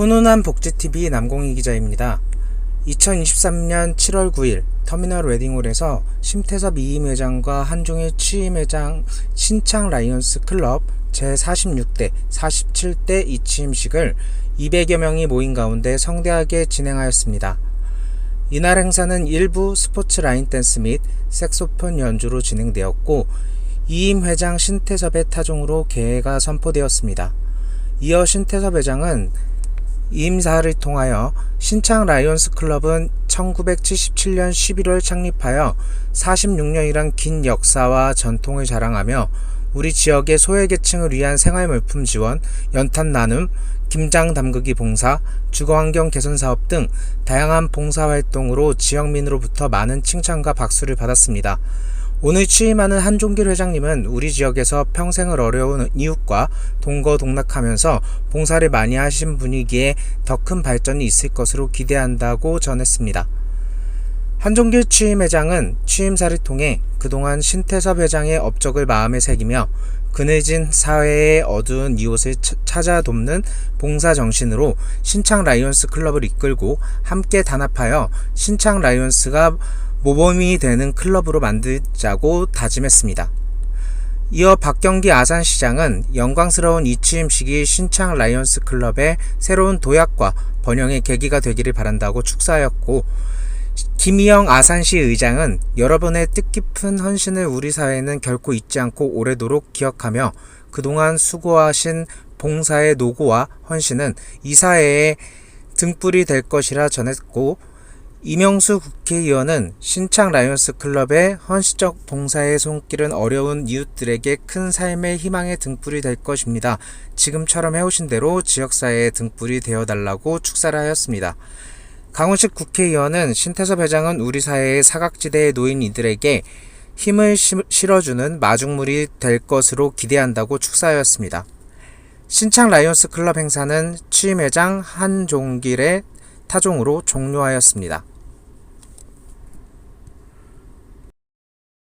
훈훈한 복지TV 남공희 기자입니다. 2023년 7월 9일 터미널 웨딩홀에서 심태섭 이임 회장과 한종일 취임 회장 신창 라이온스 클럽 제46대 47대 이취임식을 200여 명이 모인 가운데 성대하게 진행하였습니다. 이날 행사는 일부 스포츠 라인 댄스 및 색소폰 연주로 진행되었고 이임 회장 신태섭의 타종으로 개회가 선포되었습니다. 이어 신태섭 회장은 임사를 통하여 신창 라이온스 클럽은 1977년 11월 창립하여 46년이란 긴 역사와 전통을 자랑하며 우리 지역의 소외계층을 위한 생활물품 지원, 연탄 나눔, 김장 담그기 봉사, 주거환경 개선 사업 등 다양한 봉사 활동으로 지역민으로부터 많은 칭찬과 박수를 받았습니다. 오늘 취임하는 한종길 회장님은 우리 지역에서 평생을 어려운 이웃과 동거동락하면서 봉사를 많이 하신 분이기에 더 큰 발전이 있을 것으로 기대한다고 전했습니다. 한종길 취임 회장은 취임사를 통해 그동안 신태섭 회장의 업적을 마음에 새기며 그늘진 사회의 어두운 이웃을 차- 찾아 돕는 봉사 정신으로 신창 라이온스 클럽을 이끌고 함께 단합하여 신창 라이온스가 모범이 되는 클럽으로 만들자고 다짐했습니다. 이어 박경기 아산시장은 영광스러운 이 취임식이 신창 라이온스 클럽의 새로운 도약과 번영의 계기가 되기를 바란다고 축사하였고 김희영 아산시 의장은 여러분의 뜻깊은 헌신을 우리 사회는 결코 잊지 않고 오래도록 기억하며 그동안 수고하신 봉사의 노고와 헌신은 이 사회의 등불이 될 것이라 전했고 이명수 국회의원은 신창 라이온스 클럽의 헌신적 봉사의 손길은 어려운 이웃들에게 큰 삶의 희망의 등불이 될 것입니다. 지금처럼 해오신 대로 지역사회의 등불이 되어달라고 축사를 하였습니다. 강훈식 국회의원은 신태섭 회장은 우리 사회의 사각지대에 놓인 이들에게 힘을 시- 실어주는 마중물이 될 것으로 기대한다고 축사하였습니다. 신창 라이온스 클럽 행사는 취임 회장 한종길의 타종으로 종료하였습니다.